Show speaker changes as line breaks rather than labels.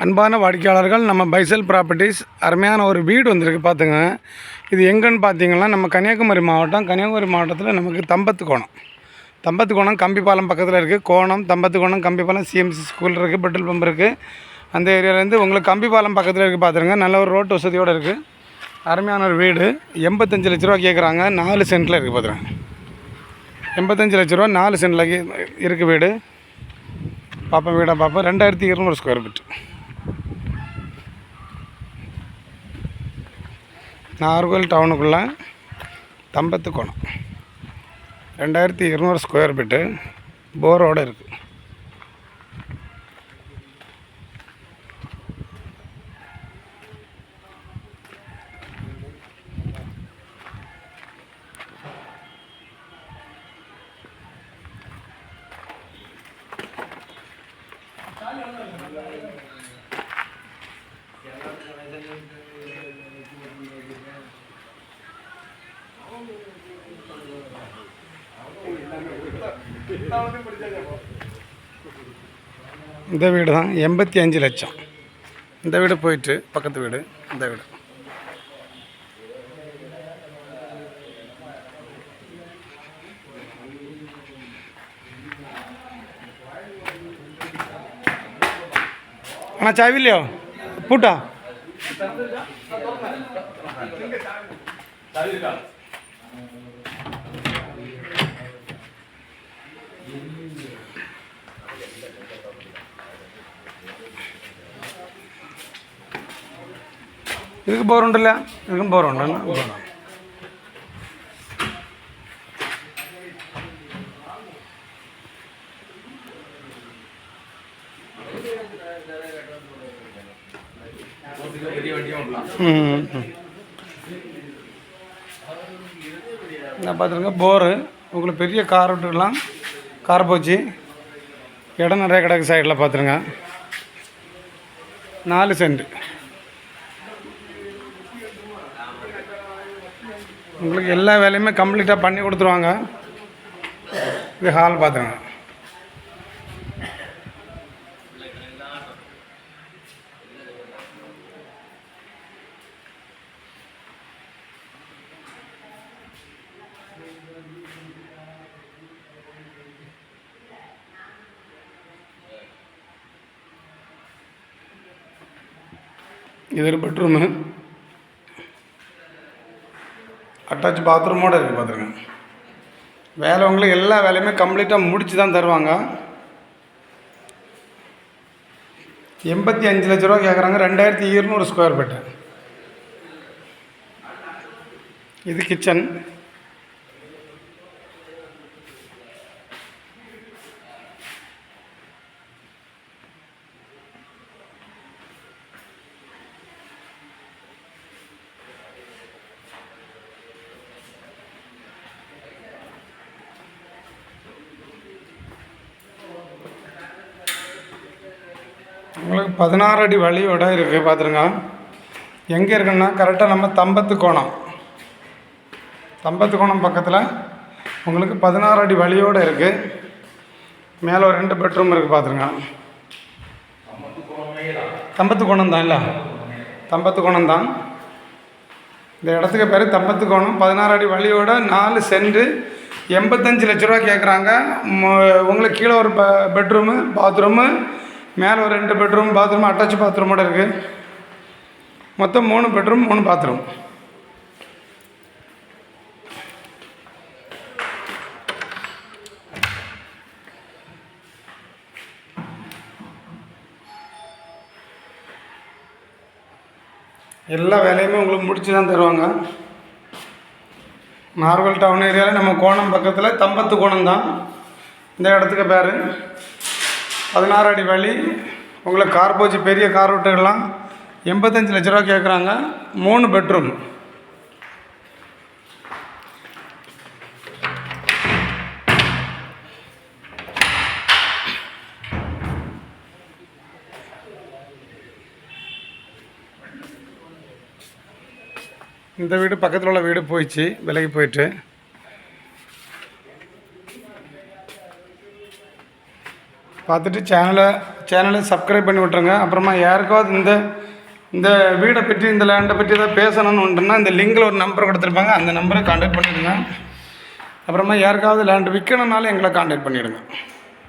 அன்பான வாடிக்கையாளர்கள் நம்ம பைசல் ப்ராப்பர்ட்டிஸ் அருமையான ஒரு வீடு வந்திருக்கு பார்த்துங்க இது எங்கன்னு பார்த்தீங்கன்னா நம்ம கன்னியாகுமரி மாவட்டம் கன்னியாகுமரி மாவட்டத்தில் நமக்கு தம்பத்து கோணம் தம்பத்து கோணம் கம்பிப்பாலம் பக்கத்தில் இருக்குது கோணம் தம்பத்து கோணம் கம்பிப்பாலம் சிஎம்சி ஸ்கூல் இருக்குது பெட்ரோல் பம்ப் இருக்குது அந்த ஏரியாவிலேருந்து உங்களுக்கு கம்பிப்பாலம் பக்கத்தில் இருக்குது பார்த்துருங்க நல்ல ஒரு ரோட்டு வசதியோடு இருக்குது அருமையான ஒரு வீடு. எண்பத்தஞ்சு லட்ச ரூபா கேட்குறாங்க நாலு சென்ட்டில் இருக்குது பார்த்துருங்க எண்பத்தஞ்சு லட்ச ரூபா நாலு சென்ட்டில் இருக்குது வீடு. பார்ப்போம் வீடாக பார்ப்போம் ரெண்டாயிரத்தி இருநூறு ஸ்கொயர் ஃபீட் நாகர்கோவில் டவுனுக்குள்ளே தம்பத்து கோணம். ரெண்டாயிரத்தி இருநூறு ஸ்கொயர் ஃபீட்டு போரோடு இருக்குது இந்த வீடு தான் எண்பத்தி அஞ்சு லட்சம் இந்த வீடு போயிட்டு பக்கத்து வீடு இந்த வீடு அண்ணா சாவி இல்லையோ பூட்டா இதுக்கு போர் ഉണ്ടല്ല இதுக்கும் போர் ഉണ്ട് நான் பார்த்துருங்க போரு உங்களுக்கு பெரிய கார் விட்டுக்கலாம் கார் போச்சு இடம் நிறைய கிடக்கு சைடில் பார்த்துருங்க நாலு சென்ட் உங்களுக்கு எல்லா வேலையுமே கம்ப்ளீட்டாக பண்ணி கொடுத்துருவாங்க. இது ஹால் பார்த்துருங்க இது ஒரு பெட்ரூமு அட்டாச் பாத்ரூமோடு இருக்குது பார்த்துருங்க வேலை உங்களுக்கு எல்லா வேலையுமே கம்ப்ளீட்டாக முடிச்சு தான் தருவாங்க. எண்பத்தி அஞ்சு லட்ச ரூபா கேட்குறாங்க ரெண்டாயிரத்தி இருநூறு ஸ்கொயர் ஃபீட்டு இது கிச்சன் உங்களுக்கு பதினாறு அடி வழியோட இருக்குது பார்த்துருங்க எங்கே இருக்குன்னா கரெக்டாக நம்ம தம்பத்து கோணம். தம்பத்து கோணம் பக்கத்தில் உங்களுக்கு பதினாறு அடி வழியோடு இருக்குது மேலே ஒரு ரெண்டு பெட்ரூம் இருக்குது பார்த்துருங்க தம்பத்து கோணம் தான் இல்லை? தம்பத்து கோணம் தான். இந்த இடத்துக்கு பேர் தம்பத்து கோணம். பதினாறு அடி வழியோட நாலு சென்ட் எண்பத்தஞ்சு லட்ச ரூபா கேட்குறாங்க உங்களுக்கு கீழே ஒரு பெட்ரூமு பாத்ரூமு மேலே ஒரு ரெண்டு பெட்ரூம் பாத்ரூம் அட்டாச் பாத்ரூமோட இருக்குது மொத்தம் மூணு பெட்ரூம் மூணு பாத்ரூம் எல்லா வேலையுமே உங்களுக்கு முடிச்சு தான் தருவாங்க. நார்வல் டவுன் ஏரியாவில் நம்ம கோணம் பக்கத்தில் தம்பத்து கோணம் தான். இந்த இடத்துக்கு பேர். பதினாறு அடி வழி. உங்களுக்கு கார் போச்சு பெரிய கார் விட்டுக்கலாம் எண்பத்தஞ்சு லட்ச ரூபா கேட்குறாங்க மூணு பெட்ரூம். இந்த வீடு பக்கத்தில் உள்ள வீடு போயிடுச்சு விலைக்கு போயிட்டு. பார்த்துட்டு சேனலை சேனலை சப்ஸ்கிரைப் பண்ணி விட்ருங்க அப்புறமா யாருக்காவது இந்த இந்த வீடை பற்றி இந்த லேண்டை பற்றி ஏதாவது பேசணும்னு உண்டுன்னா இந்த லிங்கில் ஒரு நம்பர் கொடுத்துருப்பாங்க. அந்த நம்பரை காண்டாக்ட் பண்ணிவிடுங்க அப்புறமா யாருக்காவது லேண்ட் விற்கணுன்னாலும் எங்களை காண்டாக்ட் பண்ணிவிடுங்க